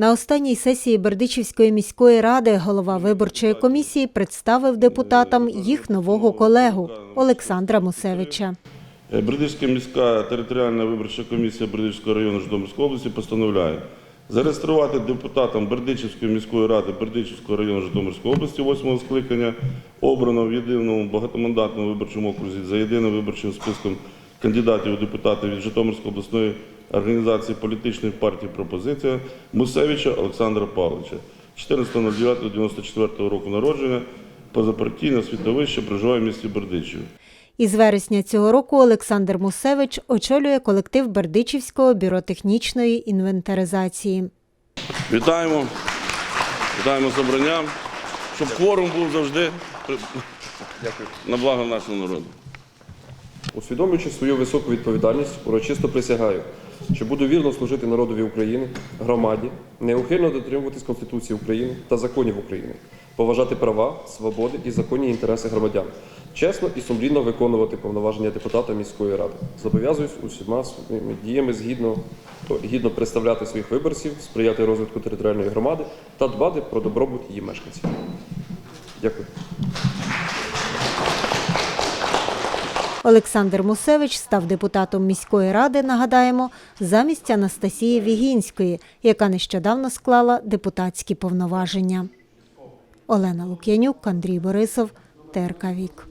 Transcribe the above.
На останній сесії Бердичівської міської ради голова виборчої комісії представив депутатам їх нового колегу Олександра Мусевича. Е, Бердичська міська територіальна виборча комісія Бердичівського району Житомирської області постановляє зареєструвати депутатам Бердичівської міської ради Бердичівського району Житомирської області 8 скликання, обрано в єдиному багатомандатному виборчому окрузі за єдиним виборчим списком кандидатів у депутати від Житомирської обласної організації політичних партій пропозиція Мусевича Олександра Павловича, 14.09.94 року народження, позапартійне світовище, проживає в місті Бердичів. Із вересня цього року Олександр Мусевич очолює колектив Бердичівського бюро технічної інвентаризації. Вітаємо. Вітаємо з обранням, щоб кворум був завжди при- на благо нашого народу. Усвідомлюючи свою високу відповідальність, урочисто присягаю, що буду вірно служити народові України, громаді, неухильно дотримуватись Конституції України та законів України, поважати права, свободи і законні інтереси громадян, чесно і сумлінно виконувати повноваження депутата міської ради. Зобов'язуюсь усіма своїми діями згідно гідно представляти своїх виборців, сприяти розвитку територіальної громади та дбати про добробут її мешканців. Дякую. Олександр Мусевич став депутатом міської ради, нагадаємо, замість Анастасії Вігінської, яка нещодавно склала депутатські повноваження. Олена Лук'янюк, Андрій Борисов, ТРК Вік.